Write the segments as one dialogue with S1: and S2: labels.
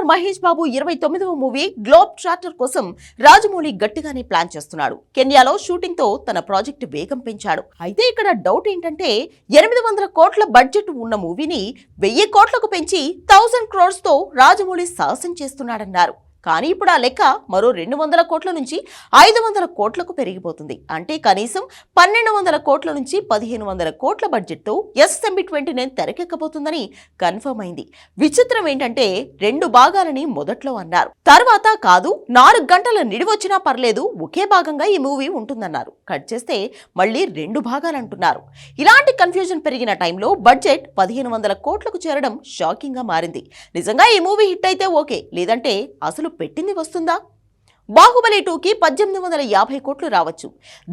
S1: Star Mahesh Babu ఇరవై తొమ్మిదవ movie globe trotter కోసం రాజమౌళి గట్టిగానే ప్లాన్ చేస్తున్నాడు. కెన్యాలో షూటింగ్తో తన ప్రాజెక్ట్ వేగం పెంచాడు. అయితే ఇక్కడ డౌట్ ఏంటంటే ఎనిమిది వందల కోట్ల బడ్జెట్ ఉన్న మూవీని వెయ్యి కోట్లకు పెంచి థౌసండ్ క్రోర్స్తో రాజమౌళి సాహసం చేస్తున్నాడన్నారు. కానీ ఇప్పుడు ఆ లెక్క మరో రెండు వందల కోట్ల నుంచి ఐదు వందల కోట్లకు పెరిగిపోతుంది. అంటే కనీసం పన్నెండు వందల కోట్ల నుంచి పదిహేను వందల కోట్ల బడ్జెట్తో S M B twenty nine తెరకెక్కబోతుందని confirm అయింది. విచిత్రం ఏంటంటే రెండు భాగాలని మొదట్లో అన్నారు. తర్వాత కాదు నాలుగు గంటల నిడివొచ్చినా పర్లేదు ఒకే భాగంగా ఈ మూవీ ఉంటుందన్నారు. కట్ చేస్తే మళ్ళీ రెండు భాగాలు అంటున్నారు ఇలాంటి కన్ఫ్యూజన్ పెరిగిన టైంలో బడ్జెట్ పదిహేను వందల కోట్లకు చేరడం షాకింగ్గా మారింది. నిజంగా ఈ మూవీ హిట్ అయితే ఓకే లేదంటే అసలు పెట్టింది వస్తుందా? బాహుబలి టూకి పద్దెనిమిది వందల యాభై కోట్లు రావచ్చు.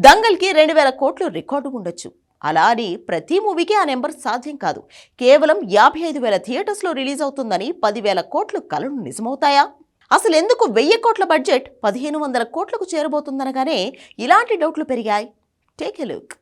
S1: దంగల్కి రెండు వేల కోట్లు రికార్డు ఉండొచ్చు. అలా అని ప్రతి మూవీకి ఆ నెంబర్ సాధ్యం కాదు. కేవలం యాభై ఐదు వేల థియేటర్స్లో రిలీజ్ అవుతుందని పదివేల కోట్లు కలను నిజమవుతాయా? అసలు ఎందుకు వెయ్యి కోట్ల బడ్జెట్ పదిహేను వందల కోట్లకు చేరబోతుందనగానే ఇలాంటి డౌట్లు పెరిగాయి. Take a look.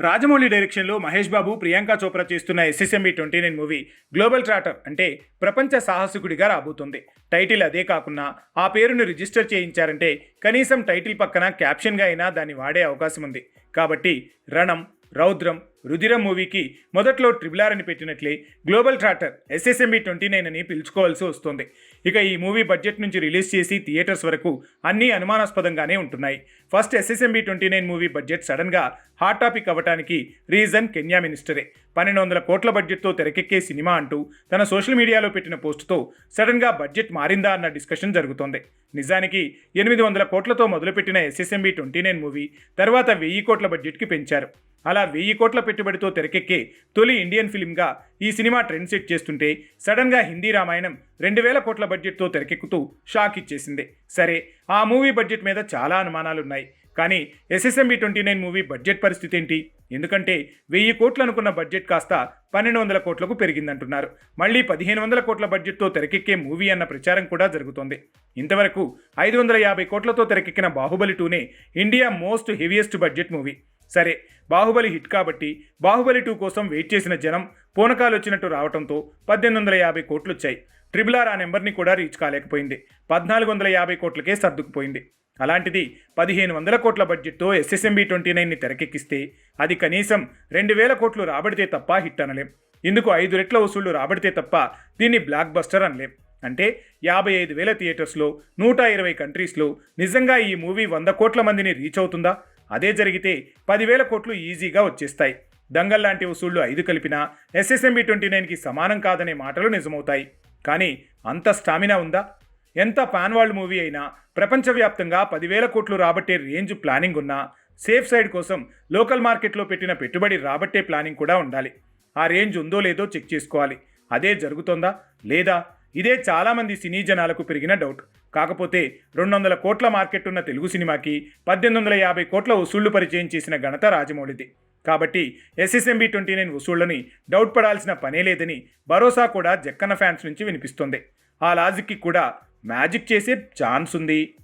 S2: రాజమౌళి డైరెక్షన్లో మహేష్ బాబు ప్రియాంక చోప్రా చేస్తున్న S S M B twenty nine movie global trotter అంటే ప్రపంచ సాహసికుడిగా రాబోతుంది. టైటిల్ అదే కాకుండా ఆ పేరును రిజిస్టర్ చేయించారంటే కనీసం టైటిల్ పక్కన క్యాప్షన్గా అయినా దాన్ని వాడే అవకాశం ఉంది కాబట్టి రణం రౌద్రం రుధిరం మూవీకి మొదట్లో ట్రిపుల్ ఆర్ అని పెట్టినట్లే global trotter S S M B twenty nine అని పిలుచుకోవాల్సి వస్తుంది. ఇక ఈ మూవీ బడ్జెట్ నుంచి రిలీజ్ చేసి థియేటర్స్ వరకు అన్నీ అనుమానాస్పదంగానే ఉంటున్నాయి. First S S M B twenty nine movie budget సడన్గా హాట్ టాపిక్ అవ్వటానికి రీజన్ కెన్యా మినిస్టరే. పన్నెండు వందల కోట్ల బడ్జెట్తో తెరకెక్కే సినిమా అంటూ తన సోషల్ మీడియాలో పెట్టిన పోస్టుతో సడన్గా బడ్జెట్ మారిందా అన్న డిస్కషన్ జరుగుతోంది. నిజానికి ఎనిమిది వందల కోట్లతో మొదలుపెట్టిన ఎస్ఎస్ఎంబి ట్వంటీ నైన్ మూవీ తర్వాత వెయ్యి కోట్ల బడ్జెట్కి పెంచారు. అలా వెయ్యి కోట్ల పెట్టుబడితో తెరకెక్కే తొలి ఇండియన్ ఫిల్మ్గా ఈ సినిమా ట్రెండ్ సెట్ చేస్తుంటే సడన్గా హిందీ రామాయణం రెండు వేల కోట్ల బడ్జెట్తో తెరకెక్కుతూ షాక్ ఇచ్చేసింది. సరే ఆ మూవీ బడ్జెట్ మీద చాలా అనుమానాలున్నాయి. కానీ S S M B twenty nine movie budget పరిస్థితి ఏంటి? ఎందుకంటే వెయ్యి కోట్లు అనుకున్న బడ్జెట్ కాస్త పన్నెండు వందల కోట్లకు పెరిగిందంటున్నారు. మళ్ళీ పదిహేను వందల కోట్ల బడ్జెట్తో తెరకెక్కే మూవీ అన్న ప్రచారం కూడా జరుగుతోంది. ఇంతవరకు ఐదు వందల యాభై కోట్లతో తెరకెక్కిన Baahubali టూనే India most heaviest budget movie. సరే బాహుబలి హిట్ కాబట్టి బాహుబలి టూ కోసం వెయిట్ చేసిన జనం పూనకాలు వచ్చినట్టు రావడంతో పద్దెనిమిది వందల యాభై కోట్లు వచ్చాయి ట్రిపుల్ ఆర్ ఆ నెంబర్ని కూడా రీచ్ కాలేకపోయింది. పద్నాలుగు వందల యాభై కోట్లకే సర్దుకుపోయింది. అలాంటిది పదిహేను వందల కోట్ల బడ్జెట్తో ఎస్ఎస్ఎంబి ట్వంటీ నైన్ని తెరకెక్కిస్తే అది కనీసం రెండు వేల కోట్లు రాబడితే తప్ప హిట్ అనలేం. ఇందుకు ఐదు రెట్ల వసూళ్ళు రాబడితే తప్ప దీన్ని బ్లాక్ బస్టర్ అనలేం. అంటే యాభై ఐదు వేల థియేటర్స్లో నూట ఇరవై కంట్రీస్లో నిజంగా ఈ మూవీ వంద కోట్ల మందిని రీచ్ అవుతుందా? అదే జరిగితే పదివేల కోట్లు ఈజీగా వచ్చేస్తాయి. దంగల్ లాంటి వసూళ్ళు ఐదు కలిపినా ఎస్ఎస్ఎంబి ట్వంటీ నైన్కి సమానం కాదనే మాటలు నిజమవుతాయి. కానీ అంత స్టామినా ఉందా? ఎంత పాన్వర్డ్ మూవీ అయినా ప్రపంచవ్యాప్తంగా పదివేల కోట్లు రాబట్టే రేంజ్ ప్లానింగ్ ఉన్నా సేఫ్ సైడ్ కోసం లోకల్ మార్కెట్లో పెట్టిన పెట్టుబడి రాబట్టే ప్లానింగ్ కూడా ఉండాలి. ఆ రేంజ్ ఉందో లేదో చెక్ చేసుకోవాలి. అదే జరుగుతోందా? లేదా ఇదే చాలామంది సినీ జనాలకు పెరిగిన డౌట్. కాకపోతే రెండు వందల కోట్ల మార్కెట్ ఉన్న తెలుగు సినిమాకి పద్దెనిమిది వందల యాభై కోట్ల వసూళ్ళు పరిచయం చేసిన ఘనత రాజమౌళిది. కాబట్టి S S M B twenty nine వసూళ్ళని doubt పడాల్సిన పనే లేదని భరోసా కూడా జక్కన్న ఫ్యాన్స్ నుంచి వినిపిస్తుంది. ఆ లాజిక్కి కూడా మ్యాజిక్ చేసే ఛాన్స్ ఉంది.